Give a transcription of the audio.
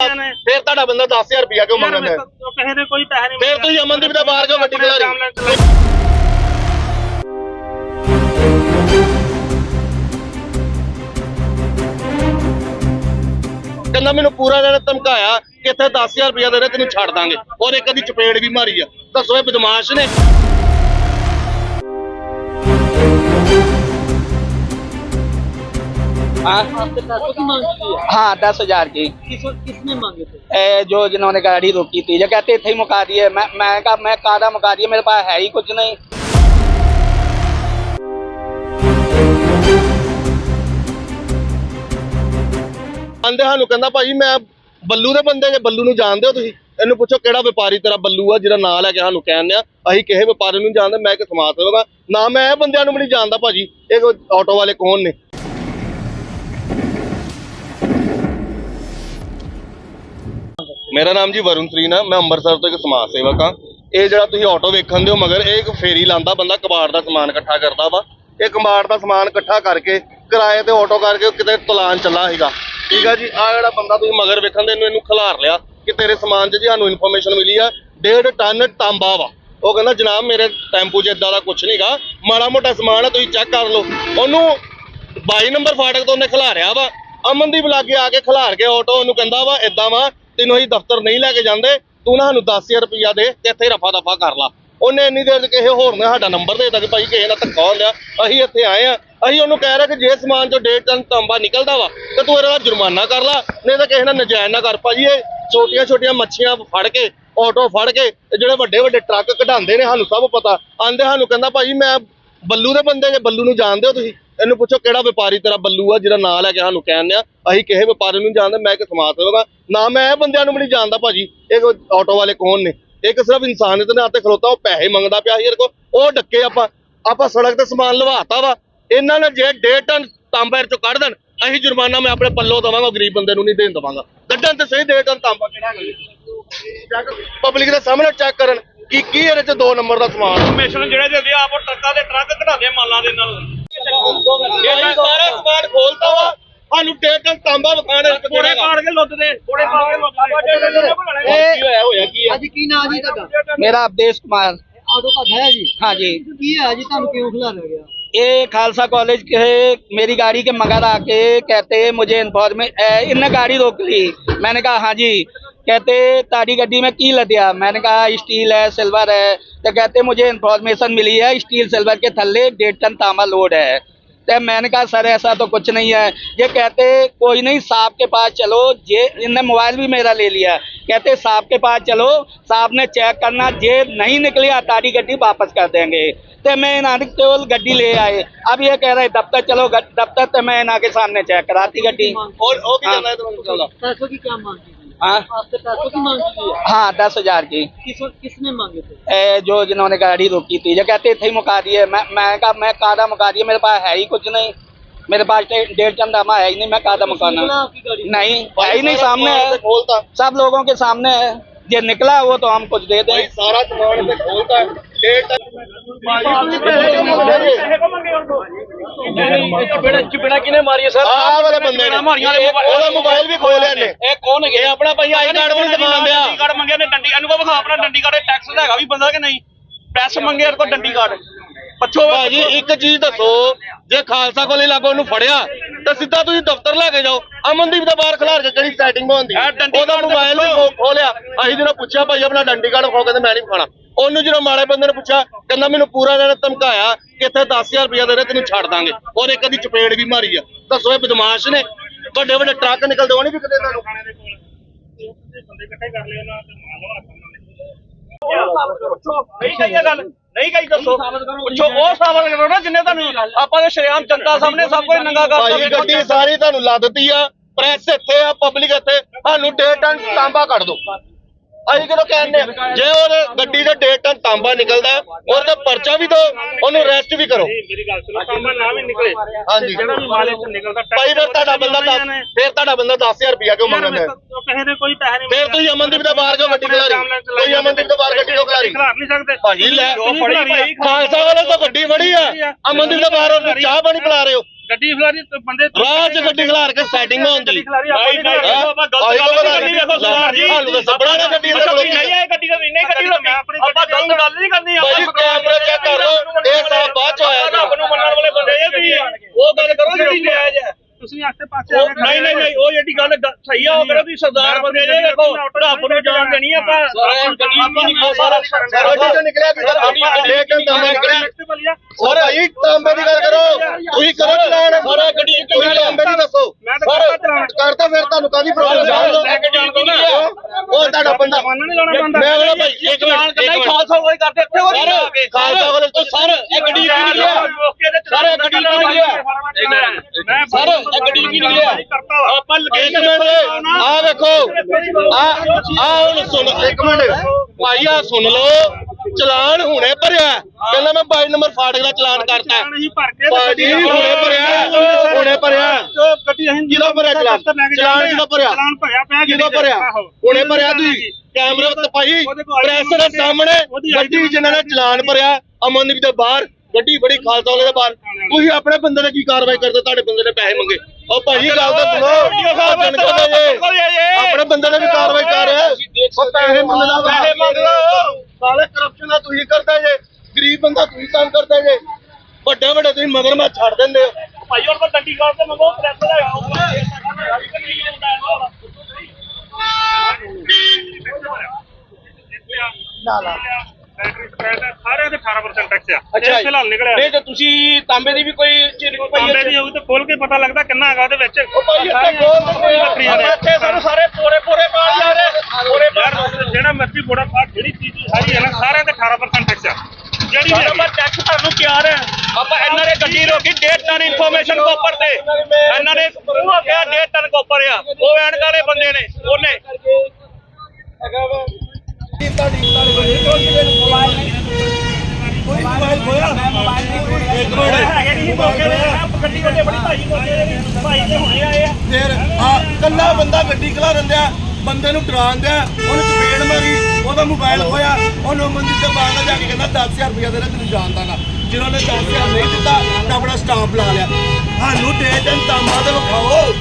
ਫਿਰ ਤੁਹਾਡਾ ਬੰਦਾ 10000 ਰੁਪਇਆ ਕਿਉਂ ਮੰਗਦਾ ਤੋਂ ਕਿਸੇ ਨੇ ਕੋਈ ਪੈਸੇ ਨਹੀਂ ਫਿਰ ਤੁਸੀਂ ਅਮਨਦੀਪ ਦਾ ਬਾਹਰ ਕਿਉਂ ਗੱਡੀ ਖਿਲਾ ਰਹੇ ਕਹਿੰਦਾ ਮੈਨੂੰ ਪੂਰਾ ਦਿਨ ਧਮਕਾਇਆ ਕਿ ਇੱਥੇ 10000 ਰੁਪਇਆ ਦੇ ਦੇ ਤੈਨੂੰ ਛੱਡ ਦਾਂਗੇ। ਔਰ ਇੱਕ ਦੀ ਚਪੇੜ ਵੀ ਮਾਰੀ ਆ। ਦੱਸੋ ਇਹ ਬਦਮਾਸ਼ ਨੇ। की मांग की है हाँ दस हजार की किस किसने मांगे थे ए, जो जिन्होंने गाड़ी रोकी थी जो कहते थे ही मुका दिए मैं मैं कहा मैं कादा मुका दिए मेरे पास है ही कुछ नहीं ਆਂਦੇ ਸਾਨੂੰ ਕਹਿੰਦਾ ਭਾਜੀ ਮੈਂ ਬੱਲੂ ਦੇ ਬੰਦੇ ਜੇ ਬੱਲੂ ਨੂੰ ਜਾਣਦੇ ਹੋ ਤੁਸੀਂ ਇਹਨੂੰ ਪੁੱਛੋ ਕਿਹੜਾ ਵਪਾਰੀ ਤੇਰਾ ਬੱਲੂ ਆ ਜਿਹੜਾ ਨਾਂ ਲੈ ਕੇ ਸਾਨੂੰ ਕਹਿੰਦੇ ਆ ਅਸੀਂ ਕਿਸੇ ਵਪਾਰੀ ਨੂੰ ਨਹੀਂ ਜਾਣਦੇ ਮੈਂ ਕਿ ਸਮਾਜ ਸੇਵਕ ਆ ਨਾ ਮੈਂ ਇਹ ਬੰਦਿਆਂ ਨੂੰ ਵੀ ਨਹੀਂ ਜਾਣਦਾ ਭਾਜੀ ਇਹ ਕੋਈ ਆਟੋ ਵਾਲੇ ਕੌਣ ਨੇ ਮੇਰਾ ਨਾਮ ਜੀ ਵਰੁਣ ਤਰੀਨ ਮੈਂ ਅੰਮ੍ਰਿਤਸਰ ਤੋਂ ਇੱਕ ਸਮਾਜ ਸੇਵਕ ਆ। ਇਹ ਜਿਹੜਾ ਤੁਸੀਂ ਆਟੋ ਵੇਖਣ ਦਿਓ, ਮਗਰ ਇਹ ਇੱਕ ਫੇਰੀ ਲਾਂਦਾ ਬੰਦਾ ਕਬਾੜ ਦਾ ਸਮਾਨ ਇਕੱਠਾ ਕਰਦਾ ਵਾ। ਇਹ ਕਬਾੜ ਦਾ ਸਮਾਨ ਇਕੱਠਾ ਕਰਕੇ ਕਿਰਾਏ ਤੇ ਆਟੋ ਕਰਕੇ ਕਿਤੇ ਤਲਾਨ ਚੱਲਾ ਸੀਗਾ। ਠੀਕ ਆ ਜੀ ਆ ਜਿਹੜਾ ਬੰਦਾ ਤੁਸੀਂ ਮਗਰ ਵੇਖਣ ਦੇ ਇਹਨੂੰ ਖਿਲਾਰ ਲਿਆ ਕਿ ਤੇਰੇ ਸਮਾਨ 'ਚ ਜੀ ਸਾਨੂੰ ਇਨਫੋਰਮੇਸ਼ਨ ਮਿਲੀ ਆ, ਡੇਢ ਟਨ ਤਾਂਬਾ ਵਾ। ਉਹ ਕਹਿੰਦਾ, ਜਨਾਬ, ਮੇਰੇ ਟੈਂਪੂ 'ਚ ਇਦਾਂ ਦਾ ਕੁਝ ਨਹੀਂਗਾ ਮਾੜਾ ਮੋਟਾ ਸਮਾਨ ਆ, ਤੁਸੀਂ ਚੈੱਕ ਕਰ ਲਓ। ਉਹਨੂੰ 22 ਨੰਬਰ ਫਾਟਕ ਤੋਂ ਉਹਨੇ ਖਿਲਾਰਿਆ ਵਾ। ਅਮਨਦੀਪ ਲਾਗੇ ਆ ਕੇ ਖਿਲਾਰ ਕੇ ਆਟੋ ਉਹਨੂੰ ਕਹਿੰਦਾ ਵਾ ਇਦਾਂ ਵਾ, ਤੈਨੂੰ ਅਸੀਂ ਦਫ਼ਤਰ ਨਹੀਂ ਲੈ ਕੇ ਜਾਂਦੇ, ਤੂੰ ਨਾ ਸਾਨੂੰ 10000 ਰੁਪਇਆ ਦੇ ਤੇ ਇੱਥੇ ਰਫਾ ਦਫਾ ਕਰ ਲਾ। ਉਹਨੇ ਇੰਨੀ ਦੇਰ ਕਿਸੇ ਹੋਰ ਨੇ ਸਾਡਾ ਨੰਬਰ ਦੇ ਦਿੱਤਾ ਕਿ ਭਾਈ ਕਿਸੇ ਨਾਲ ਧੱਕਾ ਹੁੰਦਾ ਅਸੀਂ ਇੱਥੇ ਆਏ ਆ। ਅਸੀਂ ਉਹਨੂੰ ਕਹਿ ਰਹੇ ਕਿ ਜੇ ਸਮਾਨ ਚੋਂ ਡੇਢ ਟਨ ਤਾਂਬਾ ਨਿਕਲਦਾ ਵਾ, ਤੇ ਤੂੰ ਇਹਦਾ ਜੁਰਮਾਨਾ ਕਰ ਲਾ, ਨਹੀਂ ਤਾਂ ਕਿਸੇ ਨਾਲ ਨਜਾਇਜ਼ ਨਾ ਕਰ। ਭਾਜੀ, ਇਹ ਛੋਟੀਆਂ ਛੋਟੀਆਂ ਮੱਛੀਆਂ ਫੜ ਕੇ ਆਟੋ ਫੜ ਕੇ, ਤੇ ਜਿਹੜੇ ਵੱਡੇ ਵੱਡੇ ਟਰੱਕ ਕਢਾਉਂਦੇ ਨੇ, ਸਾਨੂੰ ਸਭ ਪਤਾ। ਆਂਦੇ ਸਾਨੂੰ ਕਹਿੰਦਾ, ਭਾਜੀ, ਮੈਂ ਬੱਲੂ ਦੇ ਬੰਦੇ ਜੇ ਬੱਲੂ ਨੂੰ ਜਾਣਦੇ ਹੋ ਤੁਸੀਂ ਇਹਨੂੰ ਪੁੱਛੋ ਕਿਹੜਾ ਵਪਾਰੀ ਤੇਰਾ ਬੱਲੂ ਆ ਜਿਹੜਾ ਨਾਂ ਲੈ ਕੇ ਸਾਨੂੰ ਕਹਿੰਦੇ ਆ ਅਸੀਂ ਕਿਸੇ ਵਪਾਰੀ ਨੂੰ ਜਾਣਦੇ ਮੈਂ ਇੱਕ ਸਮਾਜ ਸੇਵਕ ਨਾ ਮੈਂ ਇਹ ਬੰਦਿਆਂ ਨੂੰ ਵੀ ਨਹੀਂ ਜਾਣਦਾ ਭਾਜੀ ਇਹ ਆਟੋ ਵਾਲੇ ਕੌਣ ਨੇ? ਇੱਕ ਸਿਰਫ ਇਨਸਾਨੀਅਤ ਦੇ ਨਾਤੇ ਖਲੋਤਾ ਉਹ ਪੈਸੇ ਮੰਗਦਾ ਪਿਆ ਸੀ ਇਹਦੇ ਕੋਲ ਉਹ ਡੱਕੇ ਆਪਾਂ ਆਪਾਂ ਸੜਕ ਤੇ ਸਮਾਨ ਲਵਾਤਾ ਵਾ। ਇਹਨਾਂ ਨੇ ਜੇ ਡੇਢ ਟਨ ਤਾਂਬਾ ਚੋਂ ਕੱਢ ਦੇਣ ਅਸੀਂ ਜੁਰਮਾਨਾ ਮੈਂ ਆਪਣੇ ਪੱਲੋਂ ਦਵਾਂਗਾ ਗਰੀਬ ਬੰਦੇ ਨੂੰ ਨਹੀਂ ਦੇਣ ਦਵਾਂਗਾ। ਕੱਢਣ ਤੇ ਸਹੀ ਡੇਢ ਟਨ ਤਾਂਬਾ ਕਿਹੜਾ ਪਬਲਿਕ ਦੇ ਸਾਹਮਣੇ ਚੈੱਕ ਕਰਨ। ਕੀ ਕੀ ਇਹਦੇ ਚ ਦੋ ਨੰਬਰ ਦਾ ਸਮਾਨ ਆ। ਇਨਫੋਰਮੇਸ਼ਨ ਜਿਹੜੇ ਦਿੰਦੇ ਆ ਆਪ ਉਹ ਟਰੱਕਾਂ ਦੇ ਟਰੱਕ ਕਢਾਉਂਦੇ ਮਾਲਾਂ ਦੇ ਨਾਲ ਇਹ ਸਾਰਾ ਸਮਾਨ ਖੋਲਤਾ ਵਾ ਸਾਨੂੰ ਡੇਢ ਟਨ ਤਾਂਬਾ ਵਿਖਾਣੇ ਇੱਕ ਕੋੜੇ ਪਾੜ ਕੇ ਲੁੱਟਦੇ ਕੋੜੇ ਪਾੜ ਕੇ ਲੁੱਟਦੇ ਕੀ ਹੋਇਆ ਹੋਇਆ ਕੀ ਆ ਅੱਜ ਕੀ ਨਾਂ ਜੀ ਤੁਹਾਡਾ मेरा अवधेश कुमार ਆਟੋ ਤੁਹਾਡਾ ਹੈ ਜੀ हाँ जी ਕੀ ਹੈ ਜੀ ਤੁਹਾਨੂੰ ਕਿਉਂ ਖਿਲਾਰਿਆ ਗਿਆ ये खालसा कॉलेज के मेरी गाड़ी के मगर आके कहते मुझे इन्फॉर्मेशन इनने गाड़ी रोक ली मैंने कहा हाँ जी कहते ताड़ी गड्डी में की लदिया मैंने कहा स्टील है सिल्वर है। तो कहते मुझे इन्फॉर्मेशन मिली है स्टील सिल्वर के थल्ले डेढ़ टन तांबा लोड है। तो मैंने कहा सर ऐसा तो कुछ नहीं है। ये कहते कोई नहीं साहब के पास चलो ये इनने मोबाइल भी मेरा ले लिया। कहते साहब के पास चलो साहब ने चेक करना जे नहीं निकलिया तारी गड्डी वापस कर देंगे। तो मैं इन्होंने केवल गड्डी ले आए। अब ये कह रहे दफ्तर चलो दफ्तर तो मैं इन्हों के सामने चेक कराती गड्डी। और, हाँ। क्या हाँ।, हाँ। दस हज़ार की। किस, किसने मांगे थे? ए, जो जिन्होंने गाड़ी रोकी थी जो कहते थे मुका दिए। मैं मैं कहा मैं कादा मुका दिए मेरे पास है ही कुछ नहीं। मेरे पास डेढ़ चंद दामा है ही नहीं मैं कादा मुकाना। नहीं है ही नहीं सामने। है सब लोगों के सामने है। ये निकला वो तो हम कुछ दे दें। सारा खोलता किने मारिए सर। मोबाइल भी खोल लिया ਆਪਣਾ ਭਾਈ ਆਈ ਕਾਰਡ ਵੀ ਨਹੀਂ ਦਿਖਾਉਣ ਦਿਆ? ਕਾਰਡ ਮੰਗਿਆ ਨੇ ਡੰਡੀ ਇਹਨੂੰ ਕੋ ਵਿਖਾ ਆਪਣਾ ਡੰਡੀ ਕਾਰਡ ਟੈਕਸ ਦਾ ਹੈਗਾ ਵੀ ਬੰਦਾ ਕਿ ਨਹੀਂ? ਪੈਸੇ ਮੰਗੇ ਇਹਦੇ ਕੋਲ ਡੰਡੀ ਕਾਰਡ। ਪੱਛੋ ਭਾਜੀ ਇੱਕ ਚੀਜ਼ ਦੱਸੋ ਜੇ ਖਾਲਸਾ ਕੋਲੇ ਲਾਗੋ ਉਹਨੂੰ ਫੜਿਆ ਤਾਂ ਸਿੱਧਾ ਤੁਸੀਂ ਦਫ਼ਤਰ ਲੈ ਕੇ ਜਾਓ। ਅਮਨਦੀਪ ਦਾ ਬਾਹਰ ਖਿਲਾਰ ਕੇ ਕਿਹੜੀ ਸੈਟਿੰਗ ਹੁੰਦੀ ਉਹਦਾ ਤੇ ਮੋਬਾਈਲ ਵੀ ਪੁੱਛੋ। ਖੋਹ ਲਿਆ ਅਸੀਂ ਜਦੋਂ ਪੁੱਛਿਆ ਭਾਈ ਆਪਣਾ ਡੰਡੀ ਕਾਰਡ ਖੋ ਕਹਿੰਦੇ ਮੈਂ ਨਹੀਂ ਖਾਣਾ। ਉਹਨੂੰ ਜਦੋਂ ਮਾੜੇ ਬੰਦੇ ਨੇ ਪੁੱਛਿਆ ਕਹਿੰਦਾ ਮੈਨੂੰ ਪੂਰਾ ਦਿਨ ਧਮਕਾਇਆ ਕਿ ਇੱਥੇ 10000 ਰੁਪਇਆ ਦੇ ਦੇ ਤੈਨੂੰ ਛੱਡ ਦਾਂਗੇ। ਔਰ ਇੱਕ ਦੀ ਚਪੇੜ ਵੀ ਮਾਰੀ ਆ। ਦੱਸੋ ਇਹ ਬਦਮਾਸ਼ ਨੇ। ਵੱਡੇ ਵੱਡੇ ਟਰੱਕ ਨਿਕਲਦੇ ਉਹ ਨਹੀਂ ਵਿਕਦੇ ਇਹਨਾਂ ਨੂੰ ਬੰਦੇ ਇਕੱਠੇ ਕਰ ਲਿਓ ਨਾ ਤੇ ਮਾਲ ਨਹੀਂ ਕਹੀ ਇਹ ਗੱਲ ਨਹੀਂ ਕਹੀ ਦੱਸੋ। ਪੁੱਛੋ ਉਹ ਸਾਬਤ ਕਰੋ ਨਾ ਜਿੰਨੇ ਤੁਹਾਨੂੰ ਆਪਾਂ ਦੇ ਸ਼ਰਿਆਮ ਜਨਤਾ ਸਾਹਮਣੇ ਸਭ ਕੁਝ ਨੰਗਾ ਕਰ ਭਾਈ ਗੱਡੀ ਸਾਰੀ ਤੁਹਾਨੂੰ ਲੱਦਤੀ ਆ ਪ੍ਰੈਸ ਇੱਥੇ ਆ ਪਬਲਿਕ ਇੱਥੇ ਸਾਨੂੰ ਡੇਢ ਟਨ ਤਾਂਬਾ ਕੱਢ ਦੋ ਅਸੀਂ ਕਿਦੋਂ ਕਹਿੰਦੇ ਜੇ ਉਹ ਗੱਡੀ ਦਾ ਡੇਢ ਟਨ ਤਾਂਬਾ ਨਿਕਲਦਾ ਉਹਦੇ ਤੇ ਪਰਚਾ ਵੀ ਦੋ ਉਹਨੂੰ ਅਰੈਸਟ ਵੀ ਕਰੋ। ਮੇਰੀ ਗੱਲ ਸੁਣੋ ਸਾਹਮਣੇ ਨਾ ਵੀ ਨਿਕਲੇ ਹਾਂਜੀ। ਜਿਹੜਾ ਵੀ ਮਾਲ ਇੱਥੇ ਨਿਕਲਦਾ ਭਾਈ ਫਿਰ ਤੁਹਾਡਾ ਬੰਦਾ ਦਸ ਫਿਰ ਤੁਹਾਡਾ ਬੰਦਾ 10000 ਰੁਪਇਆ ਕਿਉਂ ਮੰਗਦਾ? ਹੈ? ਕਿਸੇ ਨੇ ਕੋਈ ਪੈਸੇ ਨਹੀਂ ਫਿਰ ਤੁਸੀਂ ਅਮਨਦੀਪ ਦਾ ਬਾਹਰ ਕਿਉਂ ਗੱਡੀ ਖਿਲਾ ਰਹੀ ਕੋਈ ਅਮਨਦੀਪ ਦਾ ਬਾਹਰ ਗੱਡੀ ਕਿਉਂ ਖਿਲਾ ਰਹੀ ਖਿਲਾ ਨਹੀਂ ਸਕਦੇ। ਭਾਜੀ ਲੈ। ਖਾਲਸਾ ਵਾਲੇ ਤਾਂ ਗੱਡੀ ਫੜੀ ਆ। ਅਮਨਦੀਪ ਦਾ ਬਾਹਰ ਚਾਹ ਪਾਣੀ ਪਿਲਾ ਰਹੇ ਹੋ। ਗੱਡੀ ਖਿਲਾਰੀ ਤੇ ਬੰਦੇ ਰਾਹ 'ਚ ਗੱਡੀ ਖਿਲਾਰ ਕੇ ਸੈਟਿੰਗ ਹੋਉਂਦੀ ਨਹੀਂ ਨਹੀਂ ਆਪਾਂ ਗਲਤ ਗੱਲ ਨਹੀਂ ਵੇਖੋ ਸਰਦਾਰ ਜੀ। ਤੁਹਾਨੂੰ ਤਾਂ ਸੱਬੜਾ ਨਾ ਗੱਡੀ ਦੇ ਗੱਡੀ ਨਹੀਂ ਹੈ ਗੱਡੀ ਦਾ ਨਹੀਂ ਗੱਡੀ ਦਾ ਆਪਾਂ ਗਲਤ ਗੱਲ ਨਹੀਂ ਕਰਨੀ ਭਾਈ ਕੈਮਰਾ ਚੈੱਕ ਕਰ। ਲਓ ਇਹ ਸਭ ਬਾਅਦ ਚ ਆਇਆ ਰੱਬ ਨੂੰ ਮੰਨਣ ਵਾਲੇ ਬੰਦੇ ਇਹ ਵੀ ਉਹ ਗੱਲ ਕਰੋ ਜਿਹੜੀ ਜਾਇਜ਼ ਹੈ। ਤੁਸੀਂ ਆਸੇ ਪਾਸੇ ਉਹ ਨਹੀਂ ਨਹੀਂ ਨਹੀਂ ਉਹ ਜਿਹੜੀ ਗੱਲ ਗ- ਸਹੀ ਆ ਉਹ ਕਰੋ ਤੁਸੀਂ ਸਰਦਾਰ ਬੰਦੇ ਜੇ ਦੇਖੋ ਰੱਬ ਨੂੰ ਜਾਣ ਦੇਣੀ ਆ ਆਪਾਂ ਆਪਾਂ ਸਾਰਾ ਗੱਡੀ ਤੋਂ ਨਿਕਲਿਆ ਕਿ ਸਰ ਲੇਕਿਨ ਤਾਂਬੇ ਨਿਕਲਿਆ ਸਰ ਭਾਈ ਤਾਂਬੇ ਦੀ ਗੱਲ ਕਰੋ। ਤੁਸੀਂ ਕਰੋ ਚਲਾਨ। ਸਾਰਾ ਗੱਡੀ ਚ ਤੁਸੀਂ ਤਾਂਬੇ ਦੀ ਦੱਸੋ। ਮੈਂ ਤਾਂ ਕਰਦਾ ਚਲਾਨ। ਕਰਤਾ ਫਿਰ ਤੁਹਾਨੂੰ ਕਾਦੀ ਪ੍ਰੋਬਲਮ ਨਾ। ਉਹ ਤੁਹਾਡਾ ਬੰਦਾ। ਮੰਨ ਨਹੀਂ ਲਾਉਣਾ ਬੰਦਾ। ਮੈਂ ਉਹਦਾ ਭਾਈ ਇੱਕ ਮਿੰਟ ਇੱਕ ਮਿੰਟ। ਖਾਲਸਾ ਕੋਈ ਕਰਦੇ ਇੱਥੇ ਹੋ ਸਰ ਖਾਲਸਾ ਕੋਲ ਤੋਂ ਸਰ ਇਹ ਗੱਡੀ ਕੀ ਨਿਕਲਿਆ ਸਰ ਇਹ ਗੱਡੀ ਕੀ ਨਿਕਲਿਆ ਮੈਂ ਸਰ ਕੀ ਨਿਕਲਿਆ ਆਪਾਂ ਇੱਕ ਮਿੰਟ ਆ ਵੇਖੋ। ਆ ਆ ਹੁਣ ਸੁਣ ਇੱਕ ਮਿੰਟ। ਭਾਈ ਆ ਸੁਣ ਲਓ। ਚਲਾਨ ਹੁਣੇ ਭਰਿਆ। ਪਹਿਲਾਂ ਮੈਂ 22 ਨੰਬਰ ਫਾਟਕ ਦਾ ਚਲਾਨ ਕਰਤਾ। ਭਾਜੀ ਹੁਣੇ ਭਰਿਆ। ਹੁਣੇ ਭਰਿਆ। ਗੱਡੀ ਅਸੀਂ ਕਿਹਦਾ ਭਰਿਆ ਚਲਾਨ? ਚਲਾਨ ਕਿਹਦਾ ਭਰਿਆ? ਚਲਾਨ ਭਰਿਆ ਪਿਆ ਕਿਹਦਾ ਭਰਿਆ? ਹੁਣੇ ਭਰਿਆ ਤੁਸੀਂ। ਕੈਮਰੇ ਤੇ ਭਾਈ ਪ੍ਰੈਸ ਦੇ ਸਾਹਮਣੇ ਗੱਡੀ ਜਿਨ੍ਹਾਂ ਨੇ ਚਲਾਨ ਭਰਿਆ ਅਮਨਦੀਪ ਦੇ ਬਾਹਰ ਗੱਡੀ ਬੜੀ ਖਾਲਸਾ ਵਾਲੇ ਦੇ ਬਾਹਰ ਤੁਸੀਂ ਆਪਣੇ ਬੰਦੇ ਨੇ ਕੀ ਕਾਰਵਾਈ ਕਰਦੇ ਤੁਹਾਡੇ ਬੰਦੇ ਨੇ ਪੈਸੇ ਮੰਗੇ। ਉਹ ਭਾਜੀ ਗੱਲ ਤਾਂ ਸੁਣੋ। ਜੇ ਆਪਣੇ ਬੰਦੇ ਨੇ ਵੀ ਕਾਰਵਾਈ ਕਰ ਰਿਹਾ। ਉਹ ਪੈਸੇ ਮੰਗਦਾ। ਪੈਸੇ ਮੰਗਦਾ ਸਾਲੇ ਕਰਪਸ਼ਨ ਦਾ ਤੁਸੀਂ ਕਰਦੇ ਜੇ। ਗਰੀਬ ਬੰਦਾ ਤੁਸੀਂ ਕੰਮ ਕਰਦੇ ਜੇ। ਵੱਡੇ ਵੱਡੇ ਤੁਸੀਂ ਮਗਰ ਮੈਂ ਛੱਡ ਦਿੰਦੇ ਹੋ। ਭਾਈ ਹੋਰ ਤਾਂ ਡੰਡੀ ਕਾਰ ਤੇ ਮੰਗੋ ਪ੍ਰੈਸ ਦਾ ਸਾਰਿਆਂ ਦੇ 18% ਟੈਕਸ ਆ। ਅੱਛਾ ਜੀ। ਫਿਲਹਾਲ ਨਿਕਲਿਆ। ਨਹੀਂ ਤੇ ਤੁਸੀਂ ਤਾਂਬੇ ਦੀ ਵੀ ਕੋਈ ਚੀਜ਼ ਤਾਂਬੇ ਦੀ ਹੋਊ ਤਾਂ ਖੋਲ ਕੇ ਪਤਾ ਲੱਗਦਾ ਕਿੰਨਾ ਹੈਗਾ ਉਹਦੇ ਵਿੱਚ। ਭਾਈ ਇੱਥੇ ਕੋਈ ਬੱਕਰੀਆਂ ਦੇ ਇੱਥੇ ਸਾਨੂੰ ਸਾਰੇ ਪੋਰੇ ਪੋਰੇ ਪਾਲ ਜਾ ਰਹੇ ਪੋਰੇ ਯਾਰ ਜਿਹੜਾ ਮਰਜ਼ੀ ਬੋੜਾ ਪਾ ਜਿਹੜੀ ਚੀਜ਼ ਸਾਰੀ ਹੈ ਨਾ ਸਾਰਿਆਂ ਤੇ 18% ਟੈਕਸ ਆ। ਜਿਹੜੀ ਵੀ ਆਪਾਂ ਟੈਕਸ ਭਰਨ ਨੂੰ ਤਿਆਰ ਹੈ। ਆਪਾਂ ਇਹਨਾਂ ਨੇ ਗੱਡੀ ਰੋਕੀ 1.5 ਟਨ ਇਨਫੋਰਮੇਸ਼ਨ ਕੋਪਰ ਤੇ। ਇਹਨਾਂ ਨੇ ਉਹ ਕਿਹਾ 1.5 ਟਨ ਕੋਪਰ ਆ। ਉਹ ਐਨਕ ਵਾਲੇ ਬੰਦੇ ਨੇ ਉਹਨੇ। ਹੈਗੇ ਨਹੀਂ ਫਿਰ ਆ ਕੱਲਾ ਬੰਦਾ ਗੱਡੀ ਖਲਾ ਰੰਦਿਆ ਬੰਦੇ ਨੂੰ ਡਰਾਉਣ ਉਹਨੂੰ ਉਹਨੇ ਚਪੇੜ ਮਾਰੀ, ਉਹਦਾ ਮੋਬਾਈਲ ਖੋਇਆ, ਉਹਨੂੰ ਮੰਦੀ ਤੇ ਬਾਹਰ ਜਾ ਕੇ ਕਹਿੰਦਾ 10000 ਰੁਪਇਆ ਦੇਣਾ ਦੇ, ਤੈਨੂੰ ਜਾਣਦਾ ਨਾ। ਜਿਹਨਾਂ ਨੇ 10000 ਨਹੀਂ ਦਿੱਤਾ, ਤਾਂ ਆਪਣਾ ਸਟਾਫ ਲਾ ਲਿਆ। ਸਾਨੂੰ ਦੇ ਦਿਨ ਤਾਂਬਾ ਤੇ ਵਿਖਾਓ